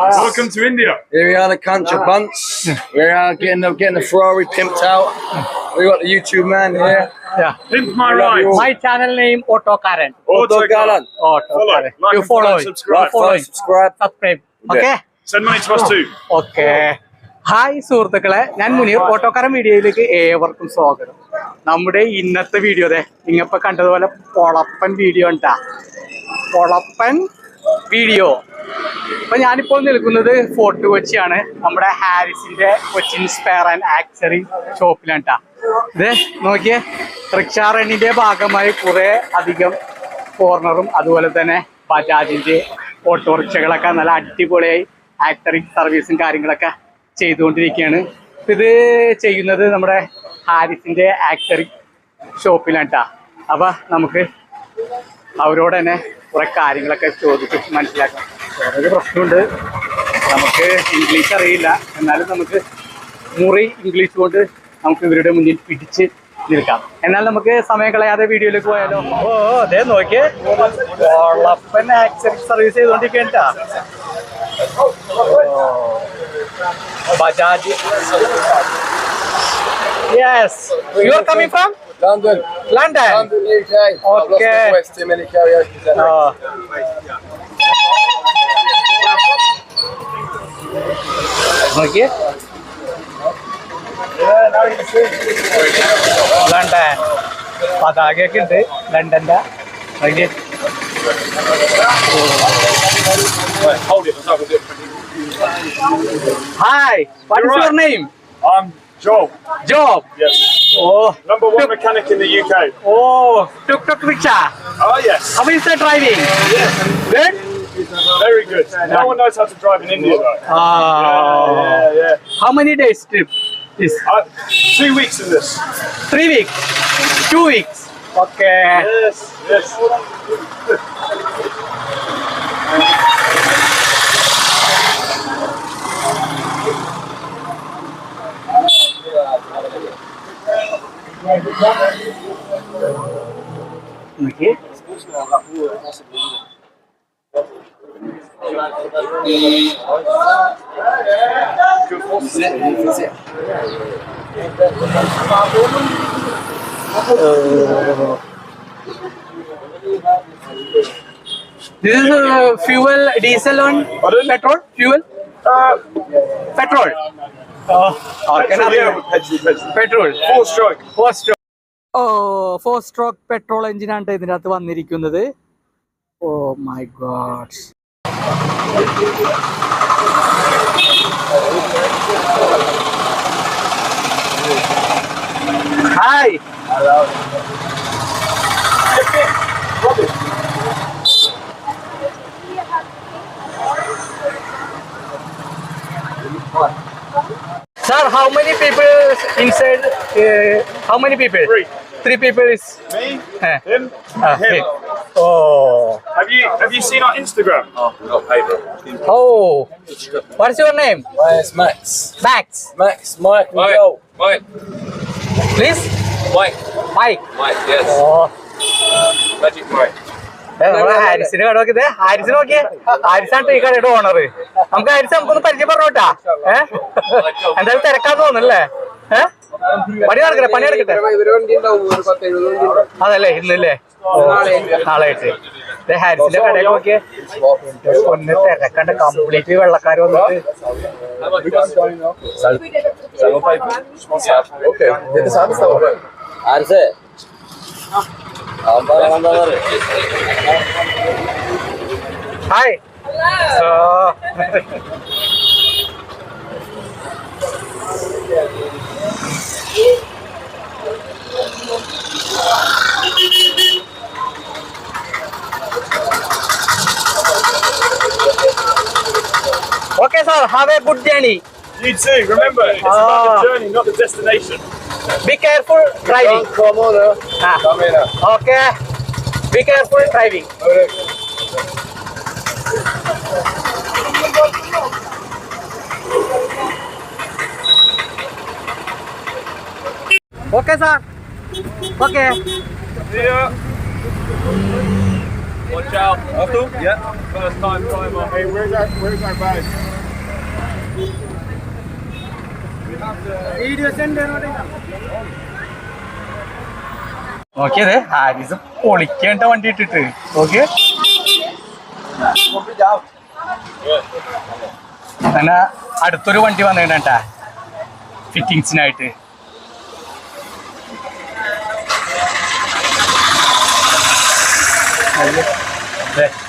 Welcome to India. Here we are, the Concha Bunts. We are getting the, getting the Ferrari pimped out. We got the YouTube man here. Yeah. Pimp my ride. My channel name Auto Karen. Auto Follow. Karen. Like You follow subscribe. Follow, subscribe. Subscribe. Okay. Send money to us too. Okay. Hi സുഹൃത്തുക്കളെ ഞാൻ മുനീർ ഓട്ടോക്കാരൻ വീഡിയോയിലേക്ക് ഏവർക്കും സ്വാഗതം നമ്മുടെ ഇന്നത്തെ video അതെ നിങ്ങപ്പോ കണ്ടതുപോലെ പൊളപ്പൻ video ഉണ്ടാ പൊളപ്പൻ വീഡിയോ. അപ്പൊ ഞാനിപ്പോൾ നിൽക്കുന്നത് ഫോർട്ട് കൊച്ചിയാണ്. നമ്മുടെ ഹാരിസിന്റെ കൊച്ചിൻ സ്പെയർ ആൻഡ് ആക്സറി ഷോപ്പിലാണ്. ഇത് നോക്കിയേ റിക്ഷാ റണ്ണിന്റെ ഭാഗമായി കുറെ അധികം കോർണറും അതുപോലെ തന്നെ ബജാജിന്റെ ഓട്ടോറിക്ഷകളൊക്കെ നല്ല അടിപൊളിയായി ആക്സറി സർവീസും കാര്യങ്ങളൊക്കെ ചെയ്തുകൊണ്ടിരിക്കുകയാണ്. ഇത് ചെയ്യുന്നത് നമ്മുടെ ഹാരിസിന്റെ ആക്സറി ഷോപ്പിലാണ് കേട്ടാ അപ്പൊ നമുക്ക് അവരോട് തന്നെ കുറെ കാര്യങ്ങളൊക്കെ ചോദിച്ച് മനസ്സിലാക്കാം വേറൊരു പ്രശ്നമുണ്ട്. നമുക്ക് ഇംഗ്ലീഷ് അറിയില്ല. എന്നാലും നമുക്ക് മുറി ഇംഗ്ലീഷ് കൊണ്ട് നമുക്ക് ഇവരുടെ മുന്നിൽ പിടിച്ച് നിൽക്കാം. എന്നാൽ നമുക്ക് സമയം കളയാതെ വീഡിയോയിലേക്ക് പോയാലോ? ഓ അതെ നോക്കിയേ. Service ചെയ്തോണ്ടിരിക്കാ Bajaj. Yes you are coming from London. London London, UK. I've lost Okay. my voice. Too many karaoke. നോക്കിയേ ലണ്ടൻ പതാകയൊക്കെ ഉണ്ട് ലണ്ടന്റെ നോക്കിയേ. Hi what is your name I'm Joel. Job Yes. Oh. Number one mechanic in the UK. Oh, tuk tuk rickshaw. Oh, yes. How is the driving? Yes. Good? Very good. No one knows how to drive in India, though. Oh. Yeah, yeah, yeah. How many days trip is? Uh, two weeks in this. Three weeks? Two weeks? Okay. Yes, yes. ¿Una? This is uh, fuel diesel on petrol? Fuel? Uh, petrol. Petrol. Four stroke. Four stroke oh four stroke petrol എഞ്ചിനാണ് ഇതിനകത്ത് വന്നിരിക്കുന്നത്. ഓ my god hi Sir, how many people inside? Uh, how many people? Three. Three people is. Me, Eh. him, Ah, him. him. Oh. Have you have you seen our Instagram? Oh. Not paper. Oh. What's your name? My name's Max. Max. Max, Mike, and Mike, Joel. Mike, Please. Mike, Mike. Mike, yes. Oh. Magic Mike. ദേ, നമ്മളെ ഹാരിസിന്റെ കട നോക്കിയതേ ഹാരിസ് നോക്കിയേ? ഹാരിസാണ് ഈ കടയുടെ owner നമുക്ക് ഹാരിസ് നമുക്കൊന്ന് പരിചയം പറഞ്ഞോട്ടാ ഏഹ് എന്തായാലും തിരക്കാന്ന് തോന്നുന്നല്ലേ? ഏ? പണി നടക്കട്ടെ പണി നടക്കട്ടെ. അതല്ലേ ഇന്നല്ലേ? നാളെ ആയിട്ട് ദേ, ഹാരിസിന്റെ കടയിൽ നോക്കിയേ. ഒന്ന് തിരക്കണ്ട കംപ്ലീറ്റ് വെള്ളക്കാർ വന്നിട്ട്. Okay. Hi. Hello. So. okay, sir. Have a good journey. You too. Remember, it's ah. about the ah. journey, not the destination. Be careful driving. Come on, eh? ah. Eh? Okay. Be careful driving. Okay, sir. Okay. See ya. Watch out. Okay. Yeah. First time driver. Hey, where's our, where's our bike? നോക്കിയത് ഹാരിസ് പൊളിക്കേണ്ട വണ്ടി ഇട്ടിട്ട്. Okay അങ്ങനെ അടുത്തൊരു വണ്ടി വന്നിട്ടാ ഫിറ്റിങ്സിനായിട്ട്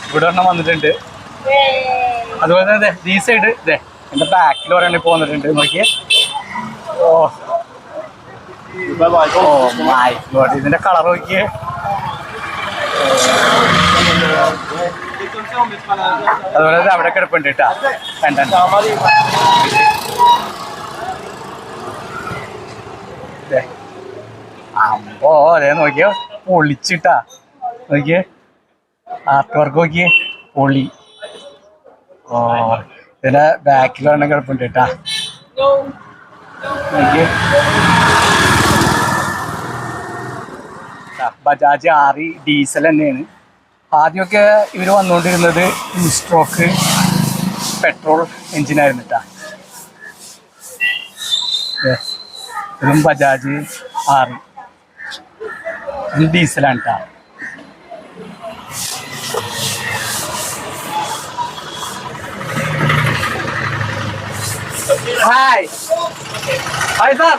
ഇവിടെ ഒരെണ്ണം വന്നിട്ടുണ്ട്. അതുപോലെ തന്നെ ഈ സൈഡ് ഇതേ എന്റെ ബാക്കിൽ ഒരെണ്ണം ഇപ്പൊ വന്നിട്ടുണ്ട്. നോക്കിയേ. ഓ. ഓ ഇതിന്റെ കളർ നോക്കിയേ. അതുപോലെ അവിടെ കിടപ്പുണ്ട് കേട്ടാ. കണ്ട? നോക്കിയോ? പൊളിച്ചിട്ടാ. നോക്കിയേ. ആർട്ട് വർക്ക് നോക്കിയേ. പൊളി. ഓ ഇതിന്റെ ബാക്കിലാണ് കിടപ്പുണ്ട് കേട്ടാ. ബജാജ് ആറി ഡീസൽ തന്നെയാണ്. ആദ്യമൊക്കെ ഇവർ വന്നുകൊണ്ടിരുന്നത് സ്ട്രോക്ക് പെട്രോൾ എഞ്ചിനായിരുന്നു കേട്ടാ ബജാജ് ആറി. ഇത് ഡീസലാണ് കേട്ടാ hi. Hi, sir.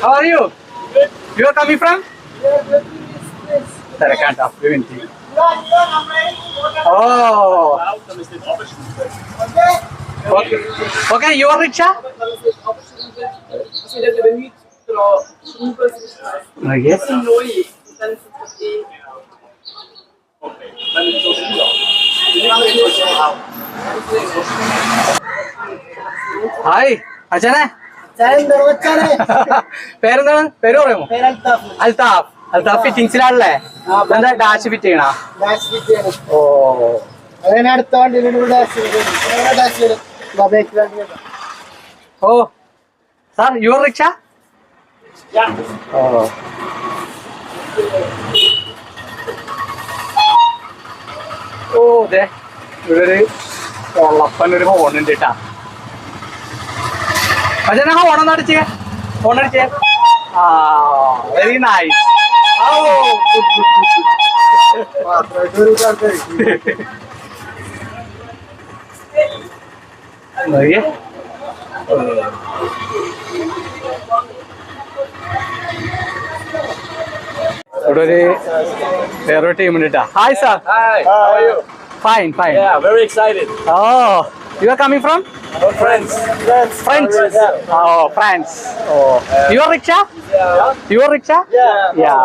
How are you? Good. You are coming from? Sir, I can't ask you anything. Oh. Okay. Okay, you are rickshaw? Uh, yes. Hi, Achana. പേരെന്താണ് പേര് പറയാമോ? അൽതാഫ്. അൽതാഫ് ഫിറ്റിംഗ്സിലാണല്ലേ എന്താ ഡാഷ് ഫിറ്റ് ചെയ്യണ? ഓ. അങ്ങനെ അടുത്ത വേണ്ടി ഓ. Sir your rickshaw? ഓ. ഓ അതെ ഇവിടെ ഒരു കൊള്ളപ്പൻ ഒരു ഹോൺ ഉണ്ട് കേട്ടാ. അച്ഛനാ ഹോൺ ഒന്ന് അടിച്ചേ? ഹോൺ അടിച്ചേ? ആ വെരി നൈസ് ഓ നോക്കിയേ. ഇവിടെ ഒരു വേറൊരു ടീം ഉണ്ട് hi sir fine fine very excited. Oh you are coming from Friends. Friends oh France oh your rickshaw your rickshaw yeah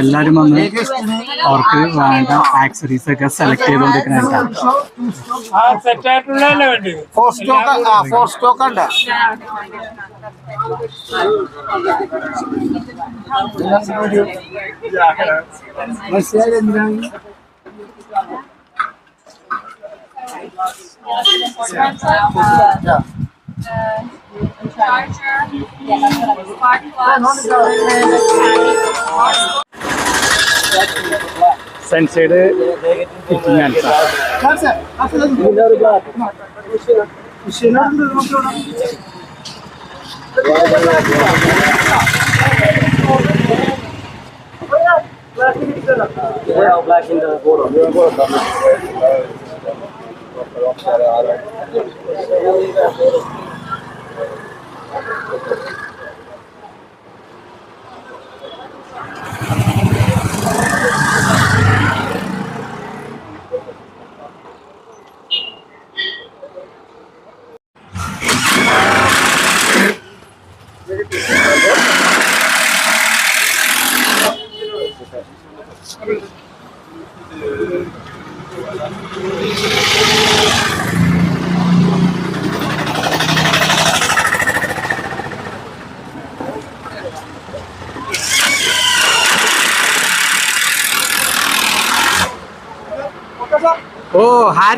എല്ലാരും വന്ന് അവർക്ക് വേണ്ട ആക്സറീസ് ഒക്കെ സെലക്ട് ചെയ്തോണ്ടിരിക്കുന്ന ഫോർ സ്റ്റോക്ക് ഫോർ സ്റ്റോക്ക് ഉണ്ട്? മനസ്സിലായത് എന്തിനാണ് charger, smart plugs, സെൻസൈഡ് ഫിറ്റിംഗ് ആണ് sir black in the border. You're in border coming. Rock side, all right.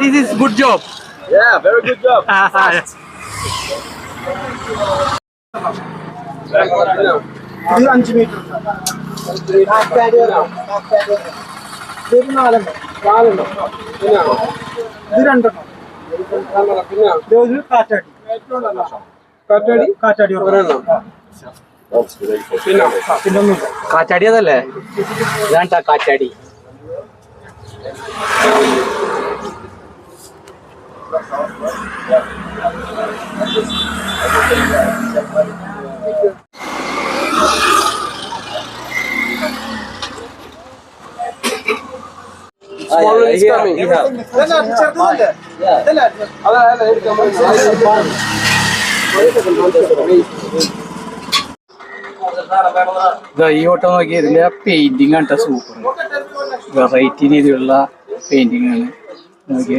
Haris is good job. Yeah, very good job. ഇത് അഞ്ച് metre കാറ്റാടി വരാം കാറ്റാടി വരാം ഇത് നാലെണ്ണം നാലെണ്ണം ഇത് രണ്ടെണ്ണം. ഇത് ഒരു കാറ്റാടി. കാറ്റാടി? കാറ്റാടി ഒരെണ്ണം. പിന്നെ? പിന്നെ ഒന്നുമില്ല കാറ്റാടി അതല്ലേ? ഇതാണ്ടാ കാറ്റാടി. ഈ ഓട്ടം നോക്കി ഇതിന്റെ പെയിന്റിങ് ആണ് സൂപ്പർ വെറൈറ്റി രീതിയിലുള്ള പെയിന്റിങ് ആണ്. നോക്കി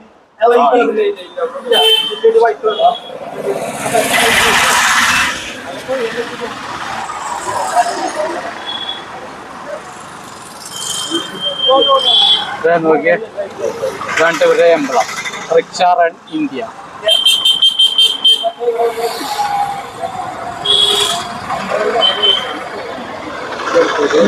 നോക്കിയേ. ഒരു emblem rickshaw run India. Cochin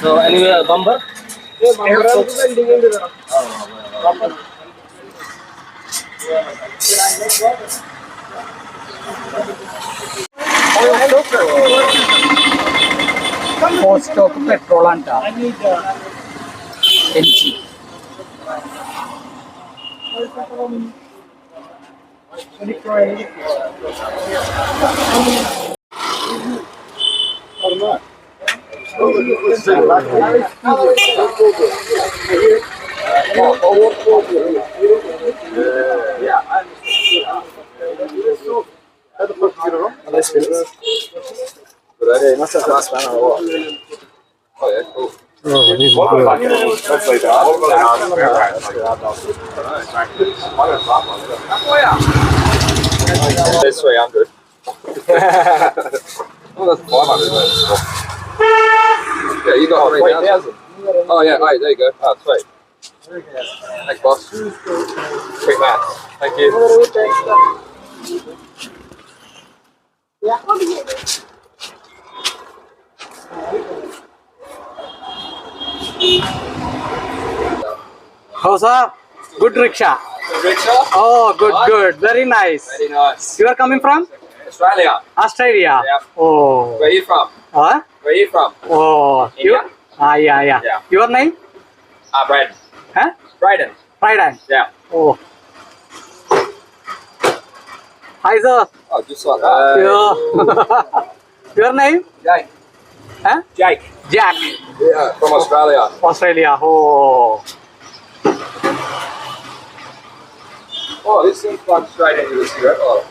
So anyway, uh, bumper. Post oh, of petrol and energy. Electro-energy. or This way I'm good. That's five hundred. Yeah, you got oh, three thousand. Oh yeah, hey, there you go. Ah, oh, sweet. Thanks, boss. Quick man. Thank you. Yeah. How's up? Good rickshaw. Rickshaw? Oh, good, good. Very nice. Very nice. You are coming from? Australia. Australia. Yeah. Oh. Where you from? Huh? Where you from? Oh. India? You? Ah, yeah, yeah. yeah. Your name? Ah, Brian. Huh? Brian. Brian. Yeah. Oh. Hi, sir. Oh, just saw. Uh, yeah. Your name? Jake. Huh? Jake. Jack. Yeah, from Australia. Australia. Oh. Oh, this seems like straight into the cigarette. Oh.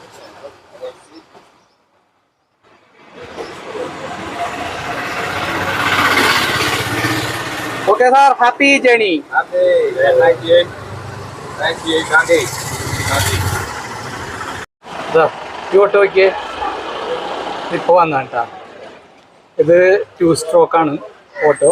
Okay sir happy journey ഓട്ടോയ്ക്ക് ഇപ്പോൾ വന്നാണ് കേട്ടോ ഇത് to സ്ട്രോക്കാണ് auto.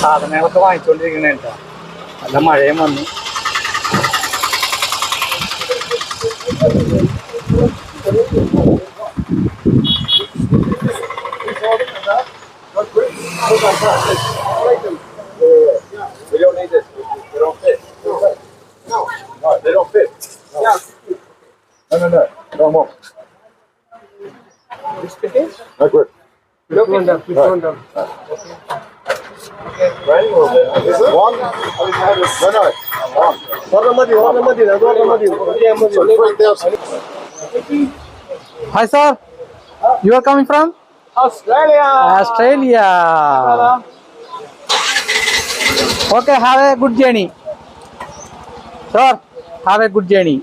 സാധനങ്ങളൊക്കെ വാങ്ങിച്ചുകൊണ്ടിരിക്കണേട്ടോ നല്ല മഴയും വന്നു. We don't need this. They don't fit. No. No, they don't fit. No. No, no, no. No more. This? No, good. Down. Put down. No, Hi, sir. You are coming from? Australia okay have a good journey sir have a good journey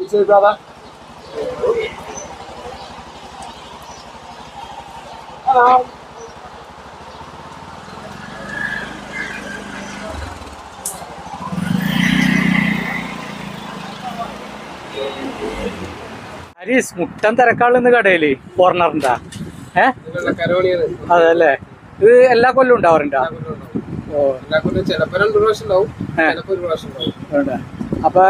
Haris മുട്ടൻ തിരക്കാളുന്ന് കടയിൽ. കോർണറിന്റെ ഏ? അതല്ലേ? ഇത് എല്ലാ കൊല്ലം ഉണ്ടാവാറുണ്ടോ? ഓ. ചിലപ്പോ രണ്ടു പ്രാവശ്യം ഉണ്ടാവും ഏ. ചിലപ്പോ ഒരു പ്രാവശ്യം ഉണ്ടാവും. ഉണ്ട്. അപ്പൊ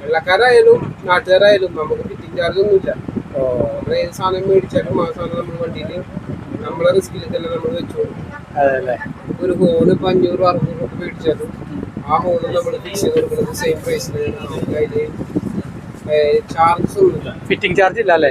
വെള്ളക്കാരായാലും നാട്ടുകാരായാലും നമുക്ക് ഫിറ്റിംഗ് ചാർജ് ഒന്നുമില്ല. നമ്മൾ ഏത് സാധനം മേടിച്ചാലും ആ സാധനം നമ്മൾ വണ്ടിയിൽ നമ്മളെ റിസ്കിൽ തന്നെ നമ്മൾ വെച്ചോളും. ഒരു ഹോൺ ഇപ്പൊ അഞ്ഞൂറ് അറുന്നൂറ് രൂപ മേടിച്ചാലും ആ ഹോൺ നമ്മൾ ഫിക്സ് ചെയ്ത് കൊടുക്കുന്നത് സെയിം പ്രൈസിന് നമുക്ക് ചാർജസ് ഒന്നുമില്ല. ഫിറ്റിംഗ് ചാർജ് ഇല്ല അല്ലേ?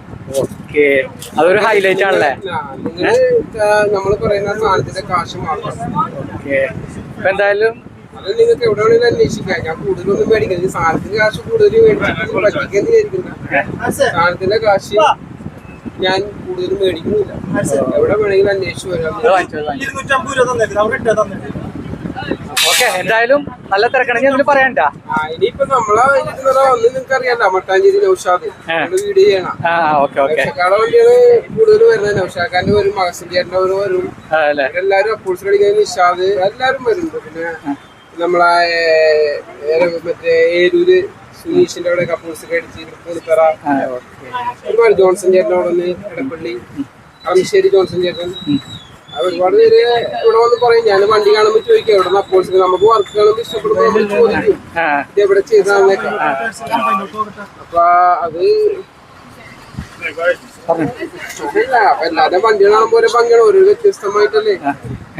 ഓക്കെ. അതൊരു ഹൈലൈറ്റ് ആണല്ലേ? നിങ്ങൾ നമ്മൾ പറയുന്ന സാധനത്തിന്റെ കാശ് മാത്രം. ഓക്കെ. എന്തായാലും അത് നിങ്ങൾക്ക് എവിടെ വേണമെങ്കിലും അന്വേഷിക്കാം. ഞാൻ കൂടുതലൊന്നും മേടിക്കുന്നത് ഈ സാധനത്തിന്റെ കാശ് കൂടുതൽ മേടിച്ചിട്ട് പറ്റിക്കാൻ വിചാരിക്കുന്ന സാധനത്തിന്റെ കാശ് ഞാൻ കൂടുതൽ മേടിക്കുന്നില്ല. എവിടെ വേണമെങ്കിലും അന്വേഷിച്ച് വരാം. അത് വാങ്ങിച്ചോ, അത് വാങ്ങിച്ചോ. ഇരുന്നൂറ്റമ്പത് രൂപ തന്നേക്ക്. അവിടെ ഇട്ടാ തന്നേക്ക്. ഓക്കെ എന്തായാലും നല്ല തിരക്കണെങ്കിൽ ഞാൻ പറയണ്ട ഇനിയിപ്പോ നമ്മളെ നിങ്ങൾക്ക് അറിയണ്ട മട്ടാഞ്ചേരി നൗഷാദ്. നമ്മൾ വീഡിയോ ചെയ്യണം. ആ ഓക്കെ ഓക്കെ. നൗഷാക്കാടെ വണ്ടിയാണ് കൂടുതൽ വരുന്നത് നൗഷാക്കാന്റെ വരും മകസിൻ ചേട്ടന്റെ ഒരു വരും അല്ലേ? എല്ലാരും അപ്പോൾസ് അടിക്കുന്ന നിഷാദ് എല്ലാരും വരുന്നുണ്ട്. പിന്നെ നമ്മളെ ഏ, മറ്റേ ഏരൂര് സുനീഷിന്റെ അവിടെ കപ്പൂൾസ് ഒക്കെ അടിച്ച് പൂണിത്തറ ആ. ഓക്കെ. ഒരുപാട് ജോൺസൺ ചേട്ടൻ ഇടപ്പള്ളി കളമശ്ശേരി ജോൺസൺ ചേട്ടൻ. ഒരുപാട് പേര് ഇവിടെ വന്ന് പറയും ഞാൻ വണ്ടി കാണുമ്പോ ചോദിക്കും എവിടെ നിന്ന് അപ്പോൾസ് നമുക്ക് വർക്ക് കാണുമ്പോ ഇഷ്ടപ്പെടുമ്പോ നമ്മൾ ചോദിക്കും. എവിടെ ചെയ്താന്നൊക്കെ അപ്പൊ അത്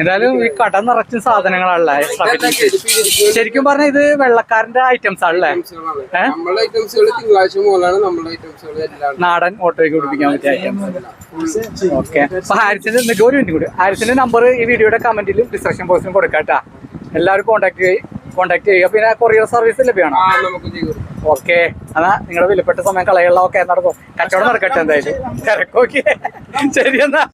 എന്തായാലും ഈ കട നിറച്ച് സാധനങ്ങളാണല്ലേ? ശരിക്കും പറഞ്ഞ ഇത് വെള്ളക്കാരന്റെ ഐറ്റംസ് ആണല്ലേ? നാടൻ ഓട്ടോയ്ക്ക് പിടിപ്പിക്കാൻ പറ്റിയ ഐറ്റംസ് ഓക്കെ. അപ്പൊ ഹാരിസിന്റെ ഒരു മിനിറ്റ് കൂടി. ഹാരിസിന്റെ നമ്പർ ഈ വീഡിയോയുടെ കമന്റിലും ഡിസ്ക്രിപ്ഷൻ ബോക്സിലും കൊടുക്കാട്ടാ. എല്ലാവരും കോൺടാക്ട് കോണ്ടാക്ട് ചെയ്യുക. പിന്നെ കൊറിയർ സർവീസ് ലഭ്യമാണ് ഓക്കെ എന്നാ നിങ്ങളുടെ വിലപ്പെട്ട സമയം കളയുള്ള ഓക്കെ നടക്കും കച്ചവടം നടക്കട്ടെ എന്തായാലും. തിരക്കോക്കെ. ശരി എന്നാ.